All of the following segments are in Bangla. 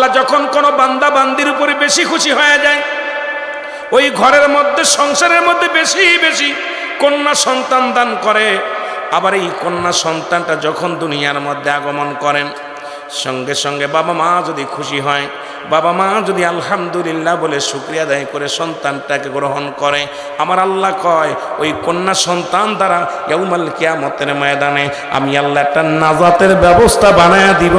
আল্লাহ যখন কোনো বান্দা বান্দির উপরে বেশি খুশি হয়ে যায়, ওই ঘরের মধ্যে, সংসারের মধ্যে বেশি বেশি কন্যা সন্তান দান করে। আবার এই কন্যা সন্তানটা যখন দুনিয়ার মধ্যে আগমন করেন, সঙ্গে সঙ্গে বাবা মা যদি খুশি হয় বাবা মা যদি আলহামদুলিল্লাহ বলে শুক্রিয়া আদায় করে সন্তানটাকে গ্রহণ করে, আমার আল্লাহ কয়, ওই কন্যা সন্তান দ্বারা ইয়ৌমাল কিয়ামতের ময়দানে আমি আল্লাহ একটা নাজাতের ব্যবস্থা বানায় দিব।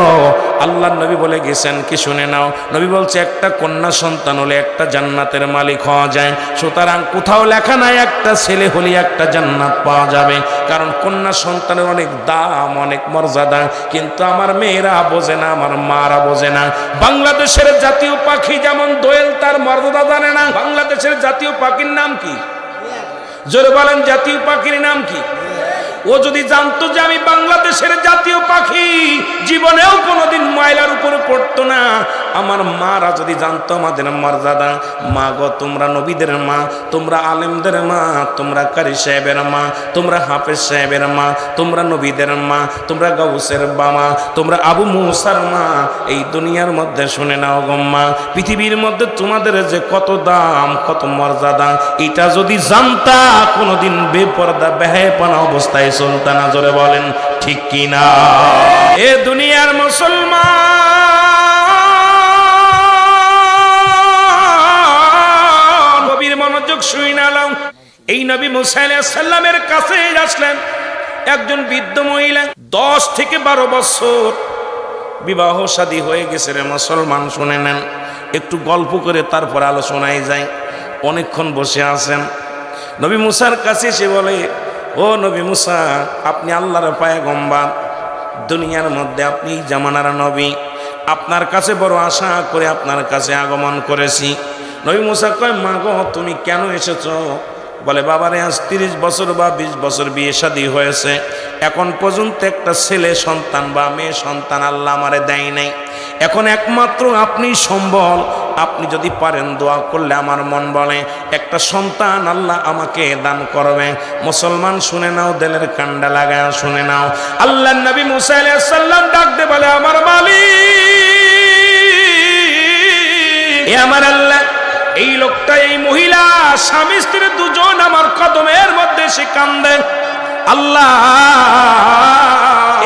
আল্লাহ নবী বলে গেছেন, কি শুনে নাও, নবী বলছে, একটা কন্যা সন্তান হলে একটা জান্নাতের মালিক হওয়া যায়। সুতরাং কোথাও লেখা নাই, একটা ছেলে হলে একটা জান্নাত পাওয়া যাবে। কারণ কন্যা সন্তানের অনেক দাম, অনেক মর্যাদা। কিন্তু আমার মেয়েরা বোঝে না, আমার মারা বোঝে না। বাংলাদেশের জাতীয় পাখি যেমন দোয়েল, তার মর্যাদা জানে না। বাংলাদেশের জাতীয় পাখির নাম কি? জোরে বলেন, জাতীয় পাখির নাম কি? ও যদি জানতো যে আমি বাংলাদেশের জাতীয় পাখি, জীবনেও কোনোদিন ময়লার উপরে পড়তো না। আমার মারা যদি জানতো আমাদের মর্যাদা, মা গো, তোমরা নবীদের মা, তোমরা আলেমদের মা, তোমরা কারি সাহেবের মা, তোমরা হাফেজ সাহেবের মা, তোমরা নবীদের মা, তোমরা গৌসের বামা তোমরা আবু মৌসার মা, এই দুনিয়ার মধ্যে শুনে নাও গম্মা পৃথিবীর মধ্যে তোমাদের যে কত দাম, কত মর্যাদা, এটা যদি জানতা কোনোদিন বেপর্দা, বেহায়পানা অবস্থায় চলতা না, জোরে বলেন, ঠিক কিনা? এ দুনিয়ার মুসলমান এই নবী মুসাইলামের কাছে আসলেন। একজন বৃদ্ধ মহিলা, দশ থেকে বারো বছর বিবাহ শাদী হয়ে গেছে রে, মুসলমান শুনে নেন। একটু গল্প করে তারপর আলোচনায় যায় অনেকক্ষণ বসে আছেন। নবী মুসার কাছে সে বলে, ও নবী মুসা, আপনি আল্লাহর পায়ে গম্বা দুনিয়ার মধ্যে আপনি জামানার নবী। আপনার কাছে বড় আশা করে আপনার কাছে আগমন করেছি। নবী মুসা কয়, মা গো, তুমি কেন এসেছ? বলে, বাবারে, আজ তিরিশ বছর বা বিশ বছর বিয়ে শাদী হয়েছে। এখন পর্যন্ত একটা ছেলে সন্তান বা মেয়ে সন্তান আল্লাহ আমারে দেয় নাই। এখন একমাত্র আপনি সম্বল। আপনি যদি পারেন দোয়া করলে আমার মন বলে, একটা সন্তান আল্লাহ আমাকে দান করবে। মুসলমান শুনে নাও, দেলের কান্ডা লাগায় শুনে নাও। আল্লাহ নবী মুসা আলাইহিস সালাম ডাক দে বলে, আমার মালিক আমার আল্লাহ, এই লোকটা এই মহিলা স্বামী স্ত্রী দুজন আমার কদমের মধ্যে সে কান্দে। আল্লাহ,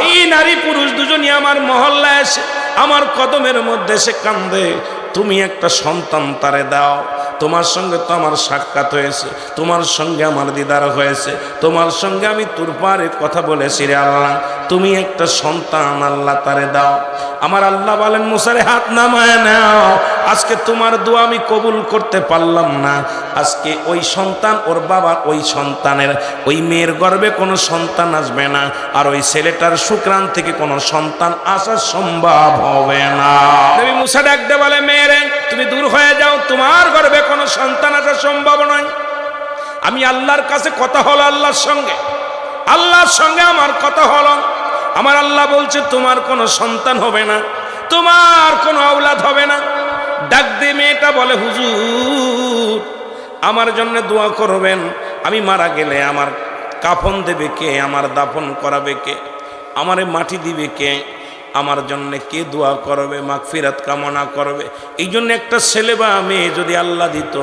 এই নারী পুরুষ দুজনই আমার মহল্লায় এসে আমার কদমের মধ্যে সে কান্দে। তুমি একটা সন্তান তারে দাও। তোমার সঙ্গে তো আমার সাক্ষাৎ হয়েছে, তোমার সঙ্গে আমার দিদার হয়েছে, তোমার সঙ্গে আমি তোর পারে কথা বলেছি রে আল্লাহ। তুমি একটা সন্তান আল্লাহ তারে দাও। আমার আল্লাহ বলেন, মুসারে, হাত নামায় নাও। আজকে তোমার দোয়া আমি কবুল করতে পারলাম না। আজকে ওই সন্তান, ওর বাবা ওই সন্তানের, ওই মেয়ের গর্বে কোনো সন্তান আসবে না। আর ওই ছেলেটার সুক্রান থেকে কোনো সন্তান আসা সম্ভব হবে না। নবী মুসা ডাকতে বলে মেয়েরে তুমি দূর হয়ে যাও, তোমার গর্বে কোনো সন্তান আসা সম্ভব নয়। আমি আল্লাহর কাছে কথা হলো আল্লাহর সঙ্গে। আল্লাহর সঙ্গে আমার কথা হলো। আমার আল্লাহ বলছে, তোমার কোনো সন্তান হবে না, তোমার কোনো আওলাদ হবে না। ডাক দিয়ে মেয়েটা বলে, হুজুর, আমার জন্য দোয়া করবেন, আমি মারা গেলে আমার কাফন দেবে কে, আমার দাফন করাবে কে, আমারে মাটি দিবে কে? আমার জন্য কে দোয়া করবে, মাগফিরাত কামনা করবে? এই জন্য একটা ছেলে বা মেয়ে যদি আল্লাহ দিত,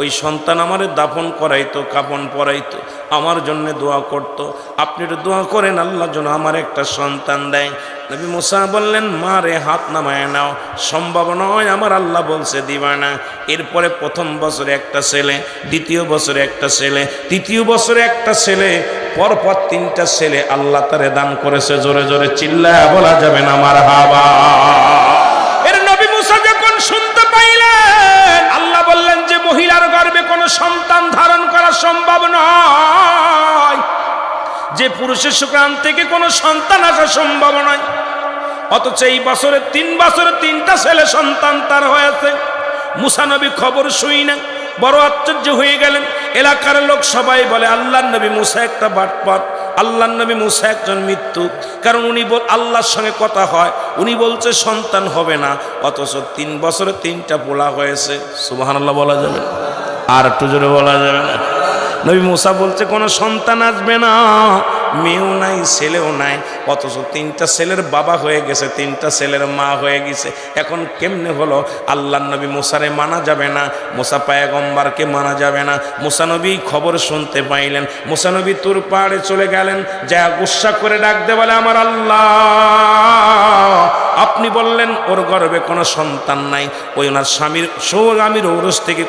ওই সন্তান আমারে দাফন করাইতো কাপন পরাইতো, আমার জন্য দোয়া করত। আপনি একটু দোয়া করেন, আল্লাহ যেন আমার একটা সন্তান দেয়। নবী মুসা বললেন, মা রে, হাত নামায় নাও। সম্ভব নয়, আমার আল্লাহ বলছে দিবা না এরপরে প্রথম বছরে একটা ছেলে, দ্বিতীয় বছরে একটা ছেলে, তৃতীয় বছরে একটা ছেলে পরপর তিনটা ছেলে আল্লাহ তারে দান করেছে, জোরে জোরে চিল্লায় বলা যাবে না আমার হাবা। এর নবী মুসা যখন শুনতে পাইলেন, আল্লাহ বললেন যে মহিলার গর্ভে কোনো সন্তান ধারণ করা সম্ভব নয়। যে পুরুষের শুক্রান থেকে কোনো সন্তান আসা সম্ভব নয়। অথচ এই বছরে তিন বছরে তিনটা ছেলে সন্তান তার হয়েছে। মুসানবী খবর শুই না। বড় আশ্চর্য হয়ে গেলেন। এলাকার লোক সবাই বলে আল্লাহ নবী মুসা একটা বাটপাট আল্লাহ নবী মুসা একজন মৃত্যু। কারণ উনি বল, আল্লাহর সঙ্গে কথা হয়। উনি বলছে, সন্তান হবে না। অথচ তিন বছরে তিনটা পোলা হয়েছে। সুবাহ বলা যাবে আর একটু জোরে বলা যাবে না। নবী মুসা বলছে, কোনো সন্তান আসবে না। মেয়েও নাই, ছেলেও নাই। অথচ তিনটা ছেলের বাবা হয়ে গেছে, তিনটা ছেলের মা হয়ে গেছে। এখন কেমনে হলো? আল্লাহ নবী মুসারে মানা যাবে না, মুসা পায়গম্বারকে মানা যাবে না। মুসানবী খবর শুনতে পাইলেন। মুসানবী তুর পাহাড়ে চলে গেলেন, যা গুসা করে ডাকতে বলে, আমার আল্লাহ আপনি বললেন ওর গর্বে কোনো সন্তান নাই। ওই ওনার স্বামীর সৌগামীর ঔরস থেকে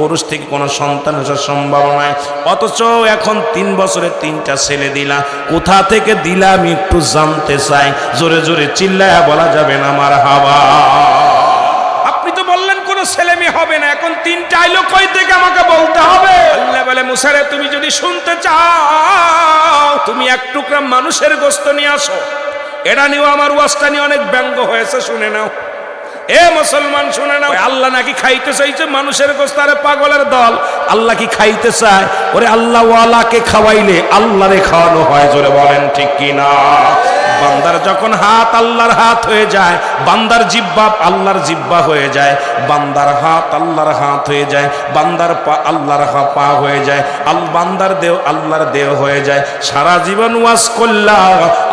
ঔরস থেকে কোনো সন্তান আসার সম্ভাবনা নাই অথচ এখন তিন বছরে তিনটা ছেলে দিলা। কোথা থেকে দিলা আমি একটু জানতে চাই। জোরে জোরে চিল্লায়া বলা যাবে না আমার হাওয়া। আপনি তো বললেন কোনো ছেলে মেয়ে হবে না। এখন তিনটা আইলো কই থেকে আমাকে বলতে হবে? আল্লাহ বলে মুসারে তুমি যদি শুনতে চাও তুমি এক টুকরা মানুষের গোস্ত নিয়ে আসো। এটা নিয়েও আমার ওয়াজটা নিয়ে অনেক ব্যঙ্গ হয়েছে, শুনে নাও। এ মুসলমান, শুনে নাও। আল্লাহ নাকি খাইতে চাইছে? মানুষের গোস্তারে পাগলের দল। আল্লাহ কি খাইতে চায়? ওরে আল্লাহ ওয়ালাকে খাওয়াইলে আল্লাহরে খাওয়ানো হয়, জোরে বলেন ঠিক কি না বান্দার যখন হাত আল্লাহর হাত হয়ে যায়, বান্দার জিব্বা আল্লাহর জিব্বা হয়ে যায়, বান্দার হাত আল্লাহর হাত হয়ে যায়, বান্দার পা আল্লাহর হা পা হয়ে যায়, আল বান্দার দেহ আল্লাহর দেহ হয়ে যায়। সারা জীবন ওয়াজ করলা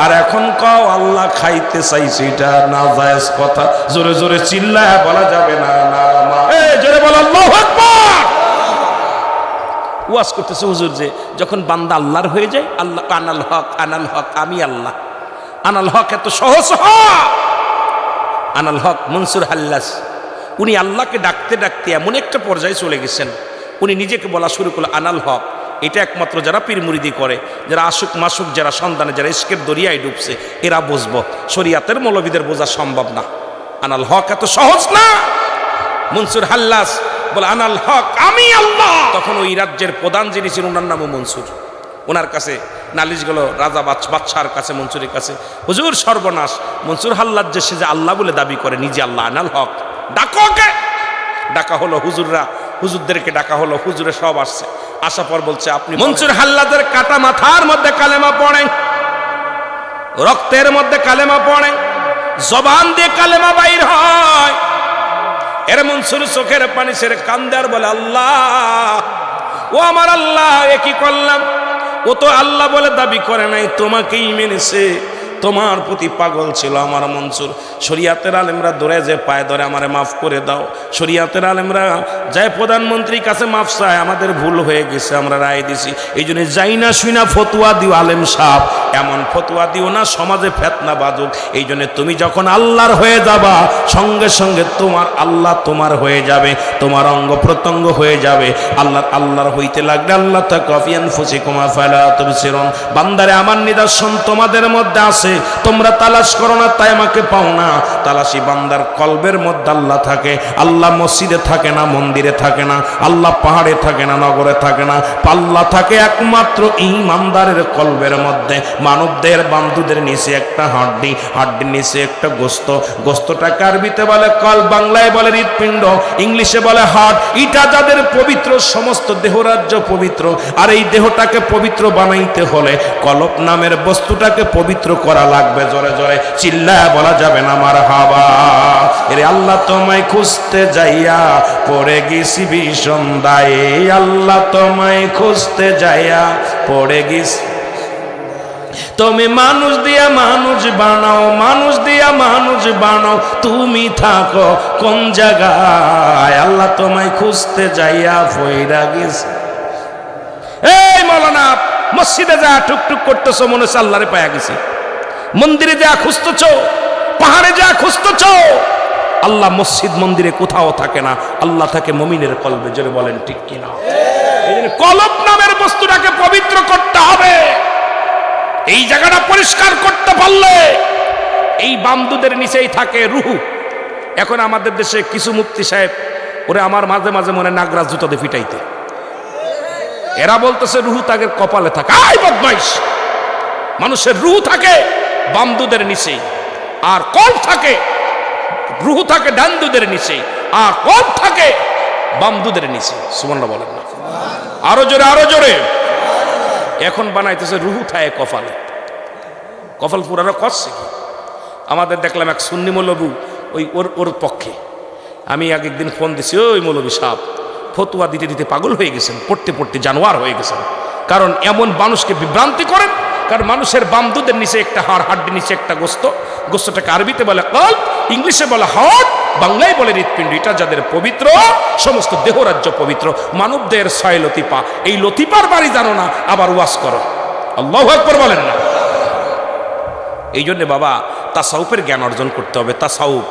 আর এখন কও আল্লাহ খাইতে চাইছে এটা না জায়েজ কথা। জোরে জোরে চিল্লায় বলা যাবে না না জোরে করতেছে হুজুর যে, যখন বান্দা আল্লাহর হয়ে যায়, আল্লাহ আনাল হক আনাল হক, আমি আল্লাহ। আনাল হক এত সহজ আনাল হক মনসুর হাল্লাস। উনি আল্লাহকে ডাকতে ডাকতে এমন একটা পর্যায়ে চলে গেছেন। উনি নিজেকে বলা শুরু করল আনাল হক। এটা একমাত্র যারা পীর মুরিদি করে, যারা আশুক মাসুক যারা সন্তানে, যারা ইস্কের দরিয়ায় ডুবছে, এরা বুঝব, শরিয়াতের মৌলবিদের বোঝা সম্ভব না। আনাল হক এত সহজ না। মনসুর হাল্লাস বলে, আনাল হক, আমি আল্লাহ! তখন ওই রাজ্যের প্রধান যিনি ছিলেন, ওনার নামও মনসুর। ওনার কাছে নালিশ গেল, রাজা বাচ্চ বাচ্চার কাছে, মনসুরের কাছে, হুজুর সর্বনাশ, মনসুর হাল্লার যে সে যে আল্লাহ বলে দাবি করে, নিজে আল্লাহ আনাল হক। ডাকো ওকে! ডাকা হলো হুজুররা, হুজুরদেরকে ডাকা হলো, হুজুরে সব আসছে। আসার পর বলছে, আপনি মনসুর হাল্লাদের কাটা মাথার মধ্যে কালেমা পড়ে রক্তের মধ্যে কালেমা পড়ে জবান দিয়ে কালেমা বাইর হয়। এর মনসুর চোখের পানি ছেড়ে কান্দার বলে, আল্লাহ, ও আমার আল্লাহ, এ কি করলাম? ও তো আল্লাহ বলে দাবি করে নাই তোমাকেই মেনেছে। তোমার প্রতি পাগল ছিল আমার মনসুর। শরিয়াতের আলেমরা ধরে যে পায়ে ধরে আমারে মাফ করে দাও। শরিয়াতের আলেমরা যায়, প্রধানমন্ত্রীর কাছে মাফ চায়, আমাদের ভুল হয়ে গেছে, আমরা রায় দিছি। এই জন্য যাই না শুই না, ফতুয়া দিও আলেম সাহ এমন ফতুয়া দিও না, সমাজে ফেতনা বাজুক। এই জন্য তুমি যখন আল্লাহর হয়ে যাবা, সঙ্গে সঙ্গে তোমার আল্লাহ তোমার হয়ে যাবে, তোমার অঙ্গ প্রত্যঙ্গ হয়ে যাবে। আল্লাহ, আল্লাহর হইতে লাগলে আল্লাহ তা কফিয়ান ফুসি কমা ফেলা তুমি বান্দারে, আমার নিদর্শন তোমাদের মধ্যে আছে। তোমরা তালাশ করো না, তাই আমাকে পাও না। তালাশি বান্দার কলবের মধ্যে আল্লাহ থাকে। আল্লাহ মসজিদে থাকে না, মন্দিরে থাকে না। আল্লাহ পাহাড়ে থাকে না, নগরে থাকে না। পাল্লা থাকে একমাত্র ইমানদারের কলবের মধ্যে। মানবদের, বান্ধুদের নিচে একটা হাড্ডি। হাড্ডির নিচে একটা গোস্ত। গোস্তটাকে আরবিতে বলে? কল বাংলায় বলে হৃৎপিণ্ড, ইংলিশে বলে হার্ট। এটা যাদের পবিত্র, সমস্ত দেহরাজ্য পবিত্র। আর এই দেহটাকে পবিত্র বানাইতে হলে কলপ নামের বস্তুটাকে পবিত্র করা লাগবে জোরে জোরে। চিল্লায় বলা যাবে না আমার হাওয়া। এরে আল্লাহ তোমায় খুঁজতে যাইয়া পড়ে গেছি ভীষণ দায়ে আল্লাহ তোমায় খুঁজতে যাইয়া পড়ে গেছি। তুমি মানুষ দিয়া মানুষ বানাও, মানুষ দিয়া মানুষ বানাও। তুমি থাকো কোন জায়গায়? আল্লাহ তোমায় খুঁজতে যাইয়া ফইরা গেছে। এই মৌলানা, মসজিদে যা টুকটুক করতেছো, মনে হচ্ছে আল্লাহরে পায়া গেছি। মন্দিরে যা খুঁজতেছ, পাহাড়ে যা খুঁজতেছ, আল্লাহ মসজিদ মন্দিরে কোথাও থাকে না। আল্লাহ থাকে মমিনের কলবে, জোরে বলেন ঠিক কিনা। কলব নামের বস্তুটাকে পবিত্র করতে হবে। এই জায়গাটা পরিষ্কার করতে পারলে এই বামদুদের নিচেই থাকে রুহু। এখন আমাদের দেশে কিছু মুক্তি সাহেব, ওরে আমার মাঝে মাঝে মনে নাগরাজ জুতাতে ফিটাইতে। এরা বলতেছে রুহু তাকে কপালে থাকে। আই বদমাইশ! মানুষের রুহু থাকে। বামদুদের নিচে, আর কল থাকে, রুহু থাকে ডান্দুদের নিচে, আর কল থাকে বামদুদের নিচে। সুবর্ণ বলেন না। আরও জোরে আরও জোরে। এখন বানাইতেছে রুহু থায় কপালে কপাল পুরানো করছে কি? আমাদের দেখলাম এক সুন্নি মৌলবু ওই ওর ওর পক্ষে। আমি এক একদিন ফোন দিছি, ওই মৌলবী সাপ ফতুয়া দিতে দিতে পাগল হয়ে গেছেন, পড়তে পড়তে জানোয়ার হয়ে গেছেন। কারণ এমন মানুষকে বিভ্রান্তি করেন কারণ মানুষের বামদুদের নিচে একটা হাড় হাড্ডির নিচে একটা গোস্ত। গোস্তটাকে আরবিতে বলে কল্প, ইংলিশে বলে হার্ট বাংলায় বলে হৃৎপিণ্ড। এটা যাদের পবিত্র, সমস্ত দেহরাজ্য পবিত্র। মানবদের ছয় লতিপা এই লতিপার বাড়ি জানো না, আবার ওয়াশ করো। আল্লাহ একবার বলেন না। এই জন্যে বাবা তাসাউপের জ্ঞান অর্জন করতে হবে। তাসাউপ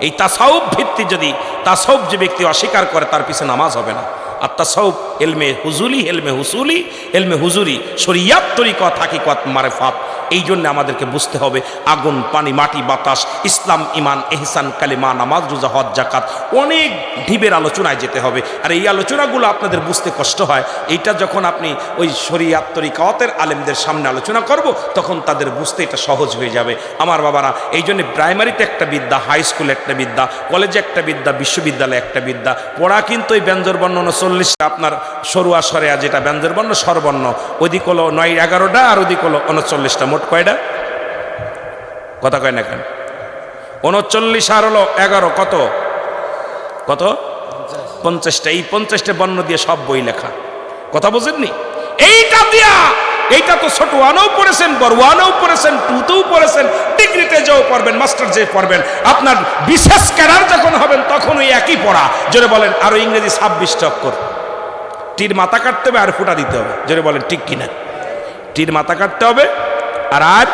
এই তাসাউপ ভিত্তি যদি তাসাউপ যে ব্যক্তি অস্বীকার করে, তার পিছনে নামাজ হবে না। আর তাসাউফ এলমে হুজুলি এলমে হুসুলি এলমে হুজুরি শরিয়াত তরিকা হাকিকত মারেফাত। এই জন্য আমাদেরকে বুঝতে হবে, আগুন, পানি, মাটি, বাতাস, ইসলাম ইমান এহসান, কালিমা, নামাজ, রোজা, হজ জাকাত অনেক ঢিবের আলোচনায় যেতে হবে। আর এই আলোচনাগুলো আপনাদের বুঝতে কষ্ট হয়। এইটা যখন আপনি ওই শরিয়াত তরিকাতের আলেমদের সামনে আলোচনা করব, তখন তাদের বুঝতে এটা সহজ হয়ে যাবে। আমার বাবারা এই জন্য প্রাইমারিতে একটা বিদ্যা, হাই স্কুলে একটা বিদ্যা, কলেজে একটা বিদ্যা, বিশ্ববিদ্যালয়ে একটা বিদ্যা, পড়া কিন্তু ওই ব্যঞ্জনবর্ণ উনচল্লিশটা আপনার সরুয়া সরেয়া যেটা ব্যঞ্জনবর্ণ, স্বরবর্ণ। ওদিক হলো নয় এগারোটা, আর ওদিক হলো উনচল্লিশটা মোট কয়টা? কথা কয় না কেন? উনচল্লিশ আর হলো এগারো, কত? কত? পঞ্চাশটা। এই পঞ্চাশটা বর্ণ দিয়ে সব বই লেখা। কথা বুঝেননি? এইটা দিয়া, এইটা তো ছোট ওয়ানও পড়েছেন বড় ওয়ানও পড়েছেন, টুতেও পড়েছেন, ডিগ্রিতে যেও পড়বেন মাস্টার যে পড়বেন, আপনার বিশেষ ক্যাডার যখন হবেন তখন ওই একই পড়া। জোরে বলেন, আরও ইংরেজি ছাব্বিশটা অক্ষর টির মাথা কাটতে হবে আর ফুটা দিতে হবে। জোরে বলেন, ঠিক কিনা? টির মাথা কাটতে হবে আর আর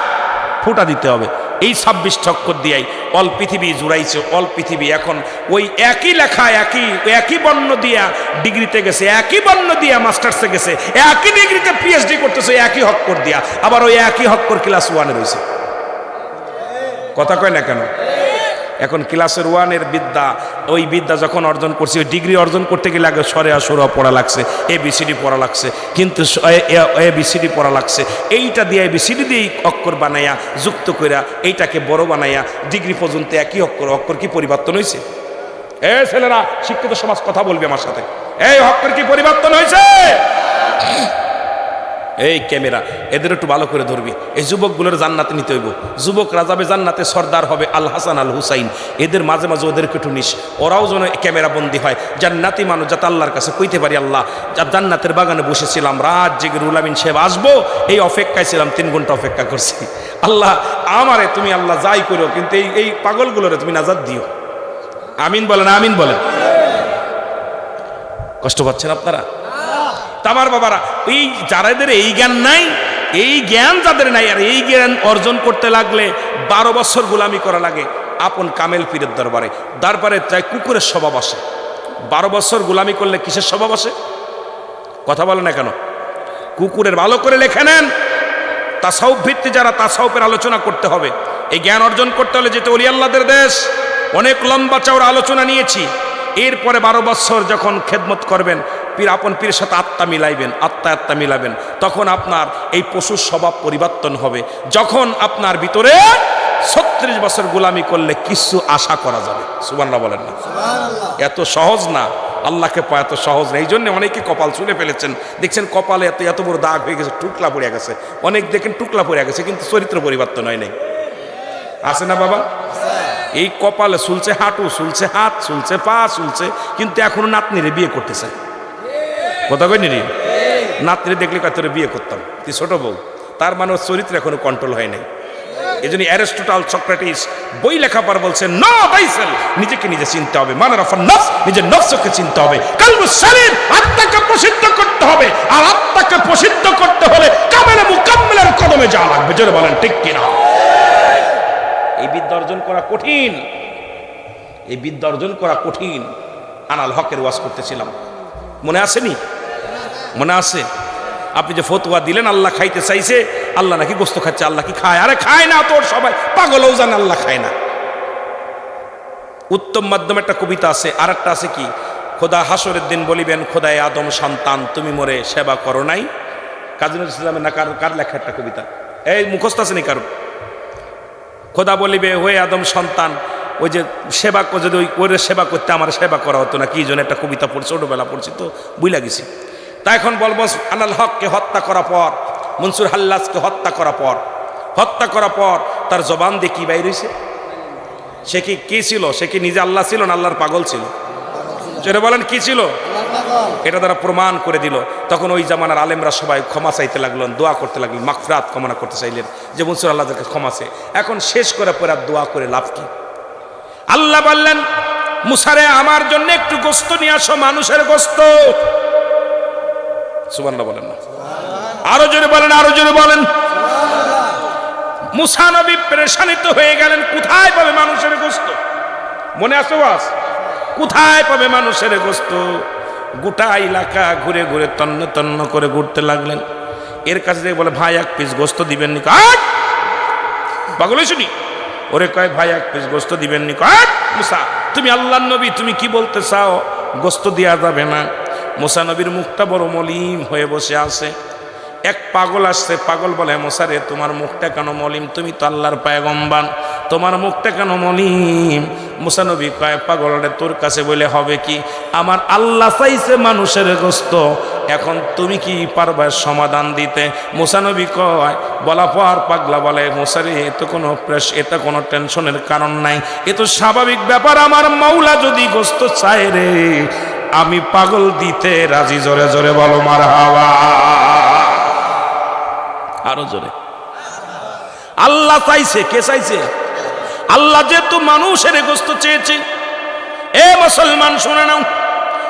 ফুটা দিতে হবে। এই ছাব্বিশ অক্ষর দিয়াই অল পৃথিবী জুড়াইছে, অল পৃথিবী এখন ওই একই লেখা, একই একই বর্ণ দিয়া ডিগ্রিতে গেছে, একই বর্ণ দিয়া মাস্টার্সে গেছে, একই ডিগ্রিতে পিএইচডি করতেছে, একই হক্কর দিয়া, আবার ওই একই হক্কর ক্লাস ওয়ানে রয়েছে। কথা কয় না কেন? এখন ক্লাসের ওয়ানের বিদ্যা, ওই বিদ্যা যখন অর্জন করছি, ওই ডিগ্রি অর্জন করতে গেলে আগে সরে আসরা পড়া লাগছে এ বিসিডি পড়া লাগছে, কিন্তু এ বিসিডি পড়া লাগছে। এইটা দিয়ে বিসিডি দিয়েই অক্ষর বানাইয়া যুক্ত কইরা এইটাকে বড় বানাইয়া ডিগ্রি পর্যন্ত একই অক্ষর অক্ষর কি পরিবর্তন হয়েছে এ ছেলেরা, শিক্ষিত সমাজ কথা বলবে আমার সাথে। এই অক্ষর কি পরিবর্তন হয়েছে এই ক্যামেরা, এদের একটু ভালো করে ধরবি। এই যুবকগুলোর জান্নাতে নিতে হইব। যুবকরা যাবে জান্নাতে সর্দার হবে আল হাসান আল হুসাইন। এদের মাঝে মাঝে ওদেরকে একটু নিস। ওরাও যেন ক্যামেরা বন্দি হয়। জান্নাতি মানুষ যাতে আল্লাহর কাছে কইতে পারি, আল্লাহ যা জান্নাতের বাগানে বসেছিলাম, রাত জেগে রুলামিন সাহেব আসব, এই অপেক্ষায় ছিলাম তিন ঘণ্টা অপেক্ষা করছি। আল্লাহ, আমারে তুমি আল্লাহ যাই করো কিন্তু এই এই পাগলগুলোরে তুমি নাজাদ দিও। আমিন বলেন আমিন বলেন। কষ্ট পাচ্ছেন আপনারা? তামার বাবারা, এই যারাদের এই জ্ঞান নাই, এই জ্ঞান যাদের নাই, আর এই জ্ঞান অর্জন করতে লাগলে বারো বছর গোলামি করা লাগে। আপন কামেল পীরের দরবারে দরবারে তাই কুকুরের স্বভাব আসে। বারো বছর গোলামি করলে কিসের স্বভাব আসে? কথা বলে না কেন? কুকুরের ভালো করে লেখে নেন। তাসাউপ ভিত্তি যারা তাসাউপের আলোচনা করতে হবে। এই জ্ঞান অর্জন করতে হলে যেতে অলি আল্লাদের দেশ। অনেক লম্বা চওড়া আলোচনা নিয়েছি। এরপরে বারো বছর যখন খেদমত করবেন পীর আপন পীরের সাথে আত্মা মিলাইবেন আত্মা আত্মা মিলাবেন তখন আপনার এই পশুর স্বভাব পরিবর্তন হবে। যখন আপনার ভিতরে ছত্রিশ বছর গোলামি করলে কিছু আশা করা যাবে। সুবান্না বলেন না। এত সহজ না। আল্লাহকে পাওয়া এত সহজ না। এই জন্য অনেকে কপাল চুলে ফেলেছেন। দেখছেন কপালে এত এত বড় দাগ হয়ে গেছে টুকলা পড়ে গেছে। অনেক দেখেন টুকলা পড়ে গেছে কিন্তু চরিত্র পরিবর্তন হয় নাই। আছে না বাবা? এই কপালে চুলছে হাঁটু চুলছে হাত চুলছে পা চুলছে কিন্তু এখনও নাতনিরে বিয়ে করতেছে। কথা কই নি নাতনি দেখলে তোরে বিয়ে করতাম। তুই ছোট বউ। তার মানে চরিত্র এখনও কন্ট্রোল হয় নাই। এই জন্য অ্যারিস্টোটাল, সক্রেটিস, বই লেখাবার বলছে, ন তাইসেল নিজেকে নিজে চিনতে হবে। মানে রফন নফস, নিজের নফসকে চিনতে হবে। কালবু সালিম, আত্মাকে প্রসিদ্ধ করতে হবে। আর আত্মাকে প্রসিদ্ধ করতে হলে কামেলে মুকাম্মেলের কদমে যাওয়া লাগবে। জোরে বলেন, ঠিক কিনা? এই বিদ্যা অর্জন করা কঠিন। এই বিদ্যা অর্জন করা কঠিন। আনাল হকের ওয়াজ করতেছিলাম। মনে আসেনি মনে আছে আপনি যে ফতুয়া দিলেন, আল্লাহ খাইতে চাইছে, আল্লাহ নাকি গোস্ত খাচ্ছে, আল্লাহ কি খায়? আরে খায় না তোর সবাই, পাগলও জানে আল্লাহ খায় না। উত্তম মাধ্যমে একটা কবিতা আছে আর একটা আছে কি? খোদা হাসরের দিন বলিবেন, খোদায় আদম সন্তান, তুমি মোরে সেবা করো নাই। কাজী নজরুল ইসলামের না, কার কার লেখা একটা কবিতা? এই মুখস্থ আছে নি কারও? খোদা বলিবে হয়ে আদম সন্তান, ওই যে সেবা যদি ওই ওরে সেবা করতে আমার সেবা করা হতো না, কি জন্য একটা কবিতা পড়ছি, ছোটোবেলা পড়ছি তো বুঝলা গেছি। তা এখন বলব, আনাল হককে হত্যা করা পর, মনসুর হাল্লাসকে হত্যা করা পর, হত্যা করা পর তার জবান দিয়ে কি বাইর হয়েছে সে কি, কে ছিল? সে কি নিজে আল্লাহ ছিল না আল্লাহর পাগল ছিল? জোরে বলেন, কি ছিল? এটা তারা প্রমাণ করে দিল। তখন ওই জামানার আলেমরা সবাই ক্ষমা চাইতে লাগলেন, দোয়া করতে লাগলেন মাকফরাত কামনা করতে চাইলেন যে মনসুর আল্লাহদেরকে ক্ষমা চেয়ে। এখন শেষ করে পরে আর দোয়া করে লাভ কি? আল্লাহ বললেন, মুসারে আমার জন্য একটু গোস্ত নিয়ে আসো, মানুষের গোস্ত। সুবহানাল্লাহ বলেন না। আরও জোরে বলেন, আরও জোরে বলেন। মুসা নবী প্রেশানিত হয়ে গেলেন, কোথায় পাবে মানুষের গোস্ত? মনে আছে বাস কোথায় পাবে মানুষের গোস্ত? গোটা এলাকা ঘুরে ঘুরে তন্ন তন্ন করে ঘুরতে লাগলেন। এর কাছে থেকে বলে, ভাই, এক পিস গোস্ত দিবেন নি কাট পাগল শুনি ওরে কয়, ভাই, এক পিস গোস্ত দিবেন নি কাট মুসা, তুমি আল্লাহ নবী, তুমি কি বলতে চাও? গোস্ত দেওয়া যাবে না। মুসা নবীর মুখটা বড় মলিম হয়ে বসে আছে। এক পাগল আসছে, পাগল বলে মশারে তোমার মুখটা কেন মলিম তুমি তো আল্লাহর পায়গম্বান তোমার মুখটা কেন মলিম মুসানবী কয় পাগলরে তোর কাছে বলে হবে কি? আমার আল্লাহ চাইছে মানুষের গোস্ত। এখন তুমি কি পারবে সমাধান দিতে? মুসানবী কয়, বলা পর পাগলা বলে মুসারে এ তো কোনো প্রেস এতে কোনো টেনশনের কারণ নাই। এ তো স্বাভাবিক ব্যাপার, আমার মাওলা যদি গোস্ত চায় রে আমি পাগল দিতে রাজি, জোরে জোরে বলো মার হাওয়া আরও জোরে। আল্লাহ চাইছে, কে চাইছে? আল্লাহ যেহেতু মানুষের গোস্ত চেয়েছে। এ মুসলমান, শুনে নাও।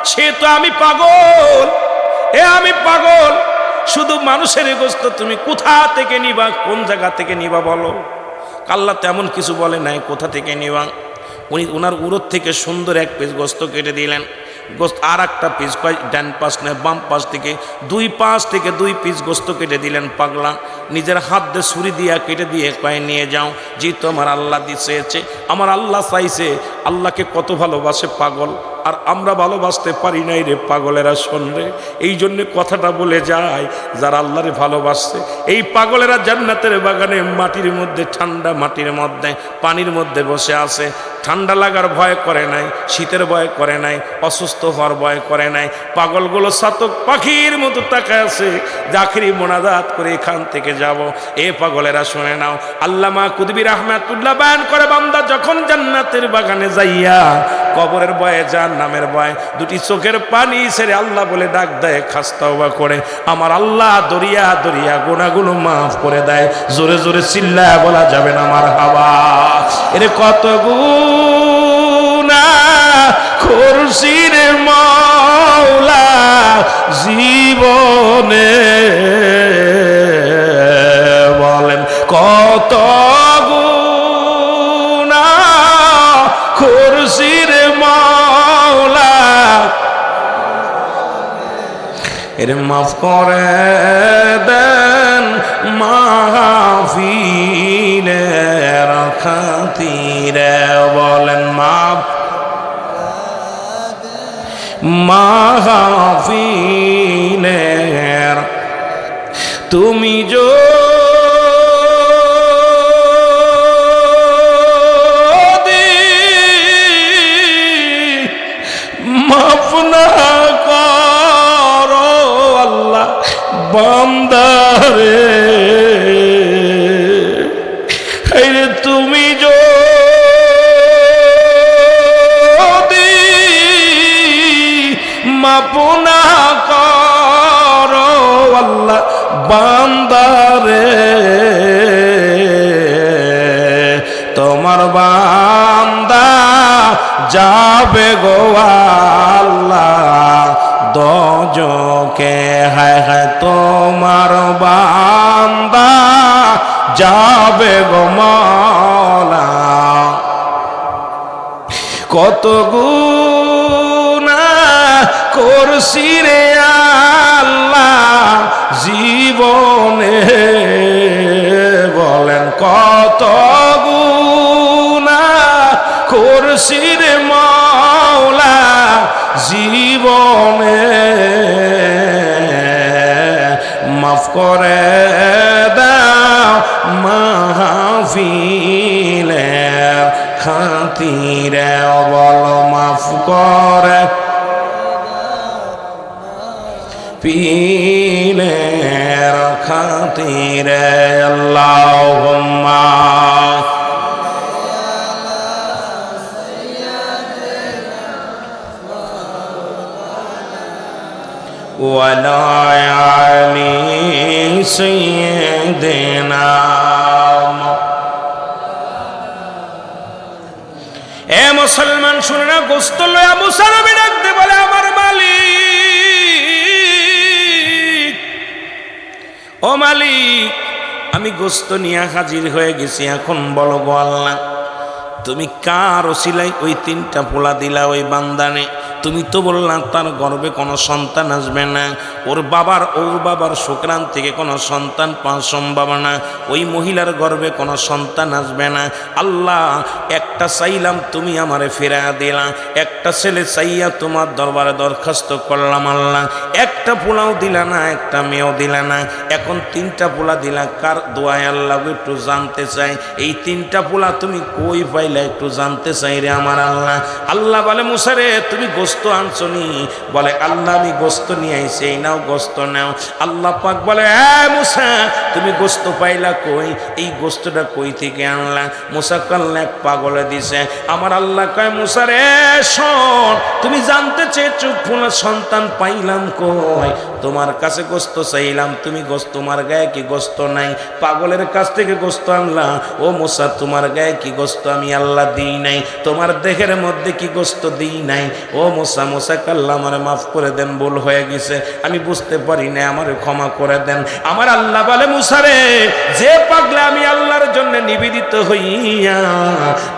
সে তো আমি পাগল। এ আমি পাগল। শুধু মানুষের গোস্ত তুমি কোথা থেকে নিবা, কোন জায়গা থেকে নিবা বলো। আল্লাহ তেমন কিছু বলে নাই, কোথা থেকে নিবা। উনি ওনার উরত থেকে সুন্দর এক পিস গোস্ত কেটে দিলেন। গোস্ত আর একটা পিস ডান পাশ নেয়, বাম পাশ থেকে, দুই পাশ থেকে দুই পিস গোস্ত কেটে দিলেন পাগলা। নিজের হাত দিয়ে ছুরি দিয়া কেটে দিয়ে কয়ে, নিয়ে যাও। যেহেতু আমার আল্লাহ দিয়েছে আমার আল্লাহ চাইছে, আল্লাহকে কত ভালোবাসে পাগল। আর আমরা ভালোবাসতে পারি নাই রে পাগলেরা, শোন রে। এই জন্য কথাটা বলে যায়, যারা আল্লাহরে ভালোবাসছে, এই পাগলেরা জান্নাতের বাগানে মাটির মধ্যে, ঠান্ডা মাটির মধ্যে, পানির মধ্যে বসে আছে। ঠান্ডা লাগার ভয় করে নাই, শীতের ভয় করে নাই, অসুস্থ হওয়ার ভয় করে নাই। পাগলগুলো সাতক পাখির মতো তাকায় আছে জাখরি মোনাজাত করে এখান থেকে যাব। এ পাগলেরা, শুনে নাও। আল্লামা কুদবির আহমেদুল্লাহ বায়ান করে, বান্দা যখন জান্নাতের বাগানে যাইয়া কবরের বয়ে যান নামের বয় দুটি চোখের পানি সেরে আল্লাহ বলে ডাক দেয় খাস্তাওবা করে। আমার আল্লাহ দরিয়া দরিয়া গোনাগুলো মাফ করে দেয়। জোরে জোরে চিল্লা বলা যাবে না আমার হাওয়া। এর কত গুণা খুরশির মৌলা জীবনে বলেন, কত এর মাফ করে দেন মাহফিলে রাখাতিরে বলেন মাফ মাহফিলে তুমি বান্দারে রে তুমি যদি মাপ না করো আল্লাহ বান্দারে তোমার বান্দা যাবে গো আল্লাহ দজকে হায় হায় তোমার বান্দা যাবে গো মালা। কত গুণা করছি রে আল্লাহ জীবনে। বলেন কত গুণা করছি রে মাওলা জীবনে। করে দাও মাহফিলের খাতিরে বল মাফ করে পীরের খাতিরে আল্লাহুম্মা وعلى آل سيدنا এ মুসলমান শুনে না গোস্ত লয়া মুসানবী ডাকতে বলে আমার মালিক ও মালিক আমি গোস্ত নিয়ে হাজির হয়ে গেছি এখন বলো গো আল্লাহ তুমি কার ওসিলাই ওই তিনটা পোলা দিলা ওই বান্দানে? তুমি তো বললাম, তার গর্বে কোনো সন্তান আসবে না। ওর বাবার ওর বাবার শুক্রান থেকে কোনো সন্তান পাওয়ার সম্ভাবনা। ওই মহিলার গর্বে কোনো সন্তান আসবে না। আল্লাহ, একটা চাইলাম তুমি আমারে ফেরা দিলা। একটা ছেলে চাইয়া তোমার দরবারে দরখাস্ত করলাম আল্লাহ। একটা পোলাও দিলা না, একটা মেয়েও দিলা না। এখন তিনটা পোলা দিলা, কার দোয়ায় আল্লাহ একটু জানতে চাই এই তিনটা পোলা তুমি কই পাইলা? একটু জানতে চাই রে আমার আল্লাহ। আল্লাহ বলে মুসারে তুমি গোস্ত আনছো নি বলে, আল্লাহ, আমি গোস্ত নিয়ে আইছি, এই নাও, গোস্ত নাও। আল্লাহ পাক বলে হ্যাঁ মুসা তুমি গোস্ত পাইলা কই? এই গোস্তটা কই থেকে আনলা? মুসা কাল্লা এক পাগলে দিছে, আমার আল্লাহ কয়, মুসা রে, শোন, তুমি জানতে চেয়েছো ফুলা সন্তান পাইলাম কই? তোমার কাছে গোস্ত চাইলাম, তুমি গোস্ত, তোমার গায়ে কি গোস্ত নাই? পাগলের কাছ থেকে গোস্ত আনলা? ও মুসা, তোমার গায়ে কি গোস্ত আমি আল্লাহ দিই নাই? তোমার দেহের মধ্যে কি গোস্ত দিই নাই? ও মুসা মুসা কাল্লা, আমার মাফ করে দেন, ভুল হয়ে গেছে। আমি বুঝতে পারি না, আমার ক্ষমা করে দেন। আমার আল্লাহ বলে মুসারে যে পাগলে আমি আল্লাহর জন্য নিবেদিত হইয়া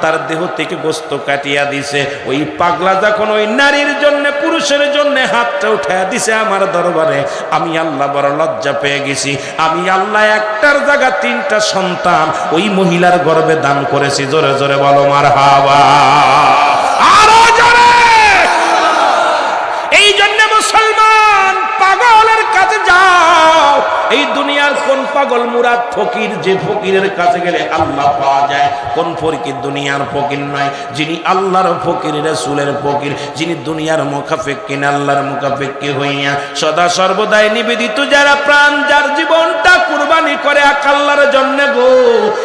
তার দেহ থেকে গোস্ত কাটিয়া দিছে, ওই পাগলা যখন ওই নারীর জন্য, পুরুষের জন্য হাতটা উঠাইয়া দিছে আমার দরবারে, আমি আল্লাহ বড় লজ্জা পেয়ে গেছি। আমি আল্লাহ একটার জায়গা তিনটা সন্তান, ওই মহিলার গর্বে দান করেছি। জোরে জোরে বলো মার হাবা আরও জোরে এই জন্য মুসলমান পাগলের কাছে যাও এই দুনিয়ার কোন পাগল মুরাদ ফকির যে ফকিরের কাছে গেলে আল্লাহ পাওয়া যায়? কোন ফকির দুনিয়ার ফকির নয়, যিনি আল্লাহর ফকির, রসুলের ফকির, যিনি দুনিয়ার মুখাফেক্কিন আল্লাহর মুখাফেক্কি হইয়া সদা সর্বদাই নিবেদিত যারা প্রাণ, যার জীবনটা কুরবানি করে এক আল্লাহর জন্য গো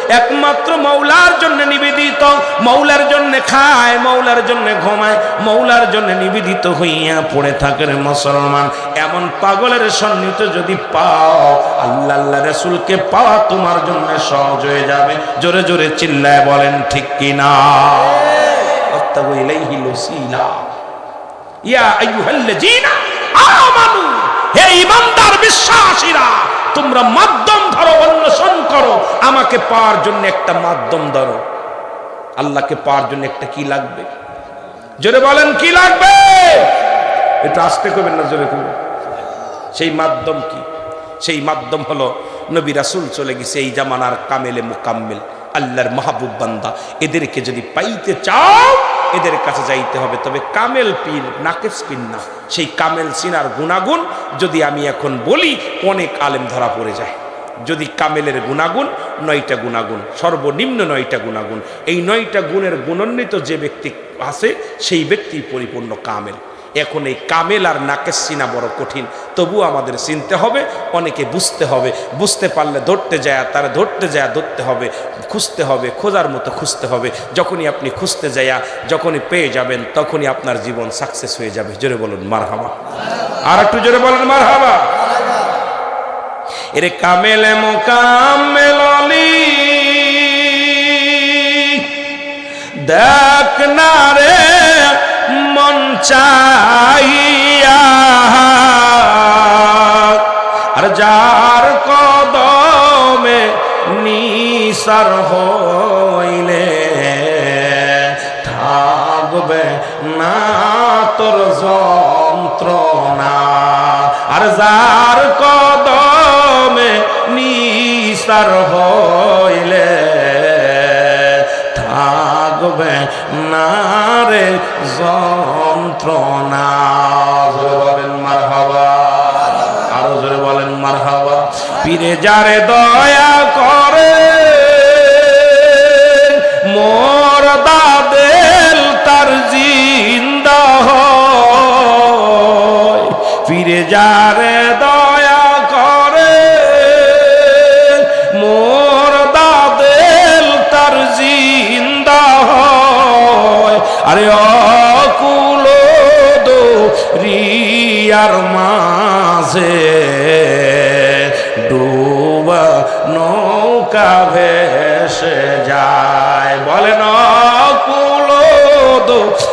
একমাত্র মৌলার জন্য নিবেদিত, মৌলার জন্য খায়, মৌলার জন্য ঘুমায়, মৌলার জন্য নিবেদিত হইয়া পড়ে থাকে রে মুসলমান। এমন পাগলের সন্নিহিত যদি পাও, আল্লাহ আল্লাহ রসুলকে পাওয়া তোমার জন্য সহজ হয়ে যাবে। জোরে জোরে চিল্লায় বলেন, ঠিক কিনা ইয়া আইয়ুহাল্লাযীনা আমানু, হে ঈমানদার বিশ্বাসীরা তোমরা মাধ্যম ধরো, অন্বেষণ করো। আমাকে পাওয়ার জন্য একটা মাধ্যম ধরো। আল্লাহকে পাওয়ার জন্য একটা কি লাগবে? জোরে বলেন, কি লাগবে? একটু আসতে করবেন না, জোরে করবেন। সেই মাধ্যম কি? সেই মাধ্যম হলো নবী রাসুল চলে গেছে এই জামানার কামেলে মোকাম্মেল, আল্লাহর মাহবুব বান্দা। এদেরকে যদি পাইতে চাও এদের কাছে যাইতে হবে। তবে কামেল পীর নাকেস পীর না, সেই কামেল সিনার গুণাগুণ যদি আমি এখন বলি, অনেক আলেম ধরা পড়ে যায়। যদি কামেলের গুণাগুণ, নয়টা গুণাগুণ, সর্বনিম্ন নয়টা গুণাগুণ, এই নয়টা গুণের গুণান্বিত যে ব্যক্তি আছে, সেই ব্যক্তি পরিপূর্ণ কামেল। এখন এই কামেল আর নাকেশ চিনা বড় কঠিন। তবু আমাদের চিনতে হবে, অনেকে বুঝতে হবে। বুঝতে পারলে ধরতে যায় তারা ধরতে যায়, ধরতে হবে। খুঁজতে হবে, খোঁজার মতো খুঁজতে হবে। যখনই আপনি খুঁজতে যাইয়া, যখনই পেয়ে যাবেন, তখনই আপনার জীবন সাকসেস হয়ে যাবে। জোরে বলুন মার হাবা আর একটু জোরে বলুন মার হাবা এরে কামেলে মোকামেল দেখ না রে চাইয়া আর যার কদমে নিসার হইলে থাকবে না তোর যন্ত্রণা। আর যার কদমে নিসার হইলে থাকবে না রে যন্ত্রণা জোরে বলেন মার হাবা আরও জোরে বলেন মার হাবা পীরে যারে দয়া করে, মোর দাদেল তার জিন্দা হয়। পীরে যারে দয়া মাঝে ডুবা নৌকা ভেসে যায়। বলেন কুলো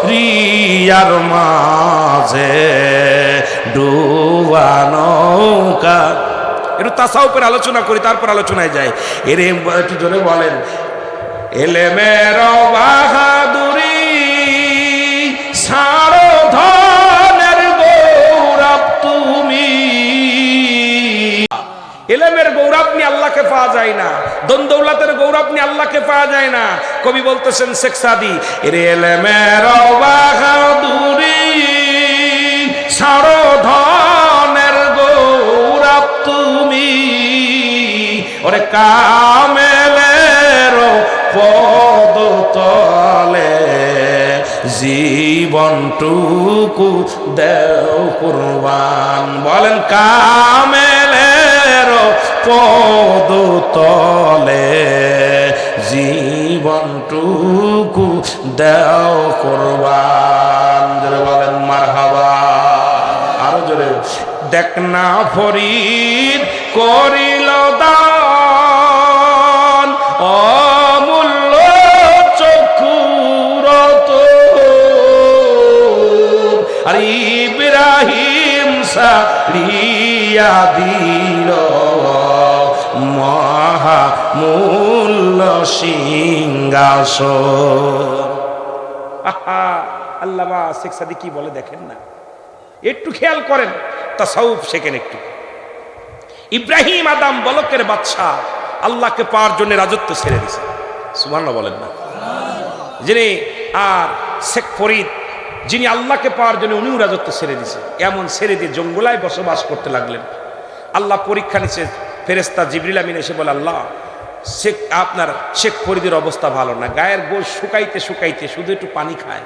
রিয়ার মাঝে, ডুবা নৌকা। একটু তাসাউপের আলোচনা করি, তারপর আলোচনায় যায় এর একটু জোরে বলেন, এলেমের বাহাদুরি পাওয়া যায় না। দন্দৌলাতের গৌরব নিয়ে আল্লাহকে পাওয়া যায় না। কবি বলতেছেন, শেখ সাদি ধনের গৌরব তুমি, ওরে কামেলের পদ তলে জীবনটুকু দেও কুরবান। বলেন, কামেলের পদ তলে জীবনটুকু দেও কুরবান। জোরে বলেন, মারহাবা। আরও জোরে। দেখ না ফরিদ করিল দান, অমূল্য চক্ষুরত। আর ইব্রাহিম দিল মহামূল্য সিংহাসন। আহা শেখ সাদি কি বলে দেখেন না? একটু খেয়াল করেন তা সৌফ শেখেন একটু। ইব্রাহিম আদাম বলকের বাচ্চা আল্লাহকে পাওয়ার জন্য রাজত্ব ছেড়ে দিছে সুবহান বলেন না। যিনি আর শেখ ফরিদ, যিনি আল্লাহকে পাওয়ার জন্য উনিও রাজত্ব ছেড়ে দিছে এমন ছেড়ে দিয়ে জঙ্গলায় বসবাস করতে লাগলেন। আল্লাহ পরীক্ষা নিচ্ছে ফেরেস্তা জিবরিল আমিন এসে বলে, আল্লাহ শেখ আপনার শেখ ফরিদের অবস্থা ভালো না। গায়ের গোশ শুকাইতে শুকাইতে শুধু একটু পানি খায়,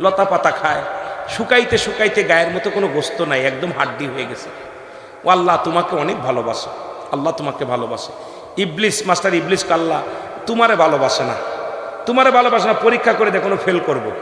লতা পাতা খায়। শুকাইতে শুকাইতে গায়ের মতো কোনো গোস্ত নাই, একদম হাড্ডি হয়ে গেছে। ও আল্লাহ, তোমাকে অনেক ভালোবাসে। আল্লাহ তোমাকে ভালোবাসে। ইবলিস, মাস্টার ইবলিস কাল্লা তোমারে ভালোবাসে না। তোমারে ভালোবাসে না, পরীক্ষা করে দেখো ফেল করব।